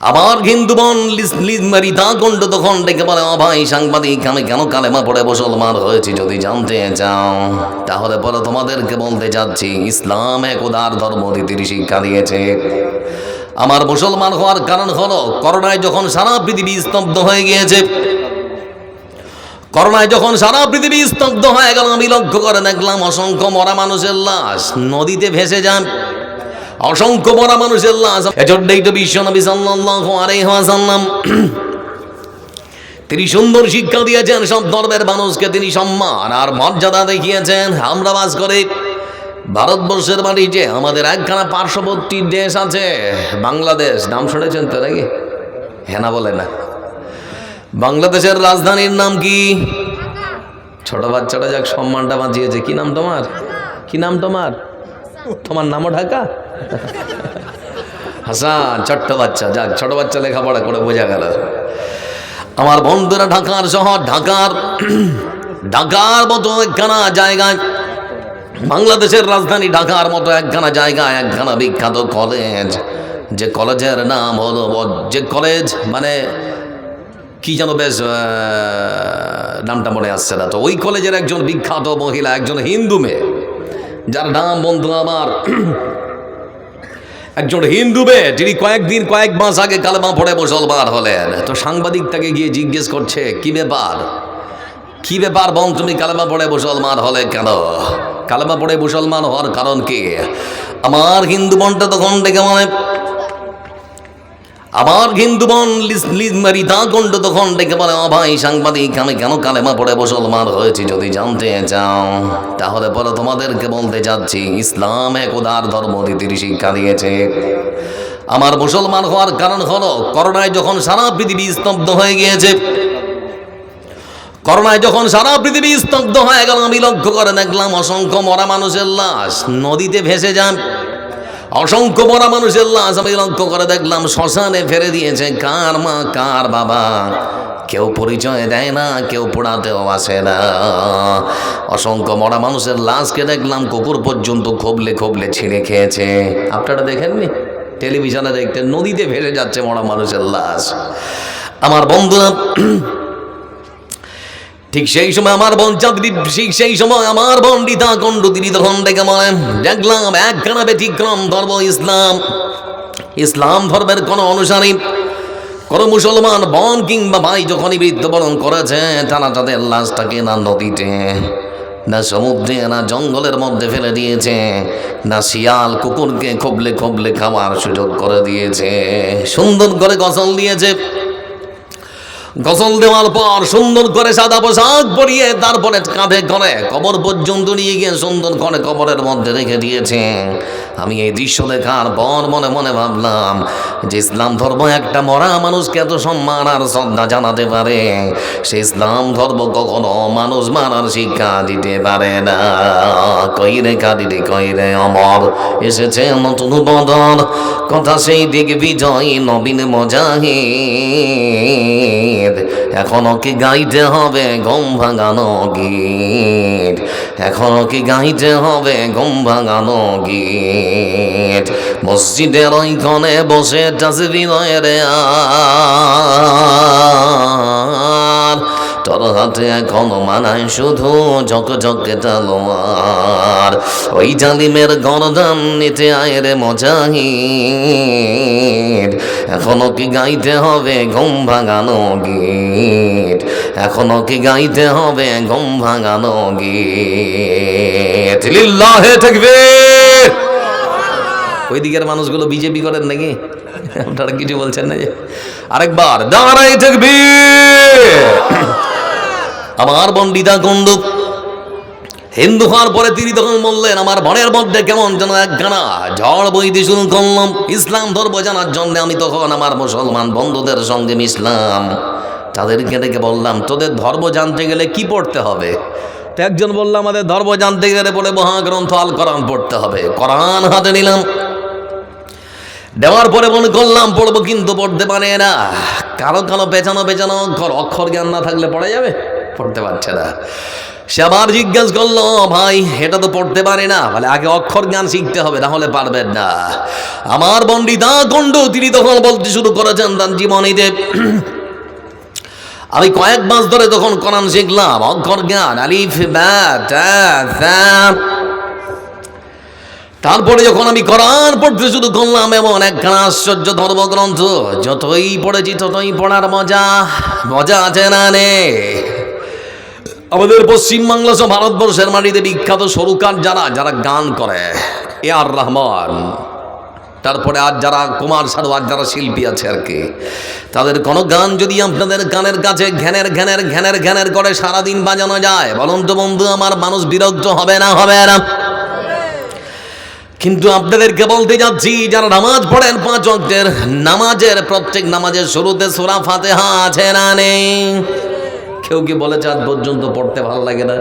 আবার হিন্দু বোন কণ্ঠ তখন ডেকে বলে, ও ভাই, সাংবাদিক, আমি কেন কালেমা পড়ে মুসলমান হয়েছি যদি জানতে চাও? তাহলে পরে তোমাদেরকে বলতে চাচ্ছি ইসলাম এক উদার ধর্ম নীতির শিক্ষা দিয়েছে। আমার মুসলমান হওয়ার কারণ হলো, করোনায় যখন সারা পৃথিবী স্তব্ধ হয়ে গিয়েছে, করোনায় যখন সারা পৃথিবী স্তব্ধ হয়ে গেল, আমি লক্ষ্য করে দেখলাম, অসংখ্য মরা মানুষের লাশ নদীতে ভেসে যান। অসংখ্য মরা মানুষের লাশ তিনি সুন্দর শিক্ষা দিয়েছেন, সব ধর্মের মানুষকে তিনি সম্মান আর মর্যাদা দেখিয়েছেন। আমরা বাস করে, ভারতবর্ষের মাটিতে আমাদের একখানা পার্শ্ববর্তী দেশ আছে, বাংলাদেশ। নাম শুনেছেন তো নাকি? হ্যাঁ না বলে না। বাংলাদেশের রাজধানীর নাম কি? ছোট বাচ্চাটা যাক, সম্মানটা বাঁচিয়েছে। কি নাম তোমার? কি নাম তোমার? তোমার নামও ঢাকা? হাসান ছোট্ট বাচ্চা যাক, ছোট বাচ্চা লেখাপড়া করে বোঝা গেল। আমার বন্ধুরা ঢাকার শহর, ঢাকার ঢাকার মতো একখানা জায়গায়, বাংলাদেশের রাজধানী ঢাকার মতো একখানা জায়গায়, একখানা বিখ্যাত কলেজ যে কলেজের নাম হলো যে কলেজ মানে কি যেন বেশ নামটা মনে আসছে না। তো ওই কলেজের একজন বিখ্যাত মহিলা, একজন হিন্দু মেয়ে। যার নাম বন্ধু আমার। একজন হিন্দু বে যিনি কয়েকদিন, কয়েক মাস আগে কালেমা পড়ে মুসলমান হলেন। তো সাংবাদিক তাকে গিয়ে জিজ্ঞেস করছে, কি ব্যাপার? কি ব্যাপার বং, তুমি কালেমা পড়ে মুসলমান হলে কেন? কালেমা পড়ে মুসলমান হওয়ার কারণ কি? আমার হিন্দু মনটা তখন ডেকে মনে আমার হিন্দু বোন কণ্ঠ তখন ডেকে বলে ও ভাই, সাংবাদিক, আমি কেন কালেমা পড়ে মুসলমান হয়েছি যদি জানতে চাও। তাহলে পরে তোমাদেরকে বলতে চাচ্ছি ইসলাম এক উদার ধর্ম নীতির শিক্ষা দিয়েছে। আমার মুসলমান হওয়ার কারণ হলো, করোনায় যখন সারা পৃথিবী স্তব্ধ হয়ে গিয়েছে, করোনায় যখন সারা পৃথিবী স্তব্ধ হয়ে গেল, আমি লক্ষ্য করে দেখলাম, অসংখ্য মরা মানুষের লাশ নদীতে ভেসে যান। অসংখ্য মরা মানুষের লাশ আমি লক্ষ্য করে দেখলাম, শ্মশানে ফেলে দিয়েছে। কার মা, কার বাবা? কেউ পরিচয় দেয় না, কেউ পোড়াতেও আসে না। অসংখ্য মরা মানুষের লাশকে দেখলাম, কুকুর পর্যন্ত খবলে খবলে ছিঁড়ে খেয়েছে। আপনারা দেখেননি? টেলিভিশনে দেখতে নদীতে ভেসে যাচ্ছে মরা মানুষের লাশ। আমার বন্ধুরা ঠিক সেই সময় আমার বোন চাঁদরি ঠিক সেই সময় আমার বোন রিতা কণ্ড তিনি তখন ডেকে বলেন দেখলাম একখানা ব্যতিক্রম ধর্ম ইসলাম। ইসলাম ধর্মের কোনো অনুসারী, কোনো মুসলমান, বন কিংবা ভাই যখনই মৃত্যুবরণ করেছে তারা তাদের লাশটাকে না নদীতে, না সমুদ্রে, না জঙ্গলের মধ্যে ফেলে দিয়েছে, না শিয়াল কুকুরকে খবলে খবলে খাওয়ার সুযোগ করে দিয়েছে। সুন্দর করে গসল দিয়েছে। গসল দেওয়ার পর সুন্দর করে সাদা পোশাক পরিয়ে তারপরে কাঁধে করে কবর পর্যন্ত নিয়ে গিয়ে সুন্দর করে কবরের মধ্যে রেখে দিয়েছে। আমি এই দৃশ্য দেখার পর মনে মনে ভাবলাম যে ইসলাম ধর্ম একটা মরা মানুষকে এত সম্মান আর শ্রদ্ধা জানাতে পারে। সে ইসলাম ধর্ম কখনো মানুষ মারার শিক্ষা দিতে পারে না। কই রে কইরে কাদিরে কইরে অমর, এসেছে নতুন বদল। কথা সেই দিক বিজয় নবীন মজাহিদ এখনও কি গাইতে হবে গম ভাঙানো গীত? এখনও কি গাইতে হবে গম ভাঙানো গীত? মসজিদের ওইখানে বসে টাসবিনয়ের আর তোর হাতে এখনও মানায় শুধু ঝক ঝকে তালোয়ার ওই জালিমের গরদান নিতে আয় রে মজাহিদ। এখনও কি গাইতে হবে ঘুম ভাঙানো গীত? এখনও কি গাইতে হবে ঘুম ভাঙানো গীত? লিল্লাহে তাকবীর! ওই দিকের মানুষগুলো বিজেপি করেন নাকি? আপনারা কিছু বলছেন না যে আরেকবার দাঁড়াই তাকবীর! আমার বন্ডিতা গন্ধ হিন্দু হওয়ার পরে তিনি তখন বললেন, আমার মনের মধ্যে কেমন যেন একখানা ঝড় বইতে শুরু করলাম। ইসলাম ধর্ম জানার জন্য আমি তখন আমার মুসলমান বন্ধুদের সঙ্গে মিশলাম। তাদেরকে ডেকে বললাম, তোদের ধর্ম জানতে গেলে কি পড়তে হবে? তো একজন বলল, আমাদের ধর্ম জানতে গেলে বলে মহাগ্রন্থ আল কোরআন পড়তে হবে। কোরআন হাতে নিলাম। দেওয়ার পরে মনে করলাম, পড়ব কিন্তু পড়তে পারে না। কারও পেছানো পেছানো অক্ষর অক্ষর জ্ঞান না থাকলে পড়া যাবে? পড়তে পারছে না। সে আবার জিজ্ঞেস করল, ভাই, এটা তো পড়তে পারে না। বলে, আগে অক্ষর জ্ঞান শিখতে হবে না হলে পারবেন না। আমার বন্ডিতা গণ্ড তিনি তখন বলতে শুরু করেছেন তার জীবনীতে আমি কয়েক মাস ধরে তখন কোরআন শিখলাম, অক্ষর জ্ঞান, আলিফ তারপরে যখন আমি কোরআন পড়তে শুরু করলাম, এমন একখানা আশ্চর্য ধর্মগ্রন্থ, যতই পড়েছি ততই পড়ার মজা মজা আছে না নে? আমাদের পশ্চিমবাংলা ভারতবর্ষের মাটিতে বিখ্যাত সরুকার যারা যারা গান করে, এ আর রহমান। তারপরে আর যারা কুমার সাধু, আর যারা শিল্পী আছে আর কি, তাদের কোনো গান যদি আপনাদের গানের কাছে ঘ্যানের ঘ্যানের ঘ্যানের ঘ্যানের করে সারাদিন বাজানো যায়, বলুন তো বন্ধু, আমার মানুষ বিরক্ত হবে না হবে না। কিন্তু আপনাদেরকে বলতে যাচ্ছি, যারা নামাজ পড়েন পাঁচ অক্টের নামাজের, প্রত্যেক নামাজের শুরুতে সোরা ফাতেহা আছে না নেই? কেউ কি বলেছে আজ পর্যন্ত পড়তে ভালো লাগে না?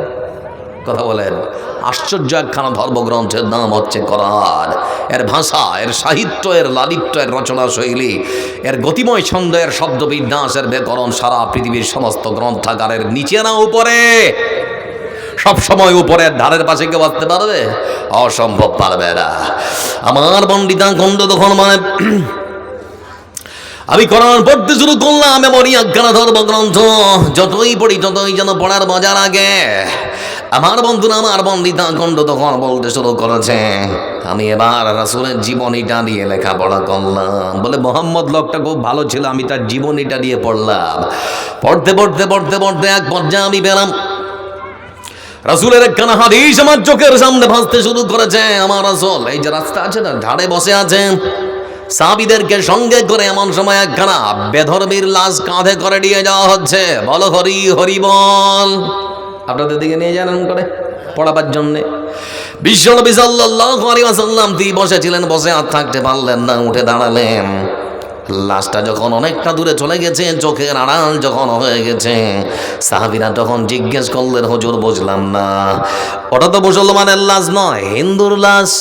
কথা বলেন। আশ্চর্য একখানা ধর্মগ্রন্থের নাম হচ্ছে কোরআন। এর ভাষা, এর সাহিত্য, এর লালিত্য, এর রচনা শৈলী, এর গতিময় ছন্দ, এর শব্দবিন্যাস, এর ব্যাকরণ সারা পৃথিবীর সমস্ত গ্রন্থাগারের নিচে না উপরে। সব সময় উপরের ধারের পাশে কেউ আসতে পারবে? অসম্ভব পারবে না। আমার পণ্ডিতা খণ্ড তখন মানে আমি কোরআন পড়তে শুরু করলাম এমনই একখানা ধর্মগ্রন্থ যতই পড়ি, ততই যেন পড়ার মজা লাগে আমার বন্ধুরা আমার বন্দিতা খণ্ড তখন বলতে শুরু করেছে, আমি এবার রাসুলের জীবনীটা নিয়ে লেখাপড়া করলাম। বলে, মোহাম্মদ লোকটা খুব ভালো ছিল, আমি তার জীবনীটা নিয়ে পড়লাম। পড়তে পড়তে পড়তে পড়তে এক পর্যায়ে আমি পেলাম, রাসুলের একখানা হাদিস আমার চোখের সামনে ভাসতে শুরু করেছে। আমার রাসুল, এই যে রাস্তা আছে না, ধারে বসে আছেন সাবিদেরকে সঙ্গে করে এমন সময় একখানা বেধর্মীর লাশ কাঁধে করে নিয়ে যাওয়া হচ্ছে। বল হরি হরি বল। আপনাদের দিকে নিয়ে যান করে পড়াবার জন্যে। বিশ্বনবী বসেছিলেন, বসে আর থাকতে পারলেন না, উঠে দাঁড়ালেন। লাশটা যখন অনেকটা দূরে চলে গেছে, চোখের আড়াল যখন হয়ে গেছে, সাহাবিরা তখন জিজ্ঞেস করলেন, হুজুর, বুঝলাম না। ওটা তো মুসলমানের লাশ নয়, হিন্দুর লাশ।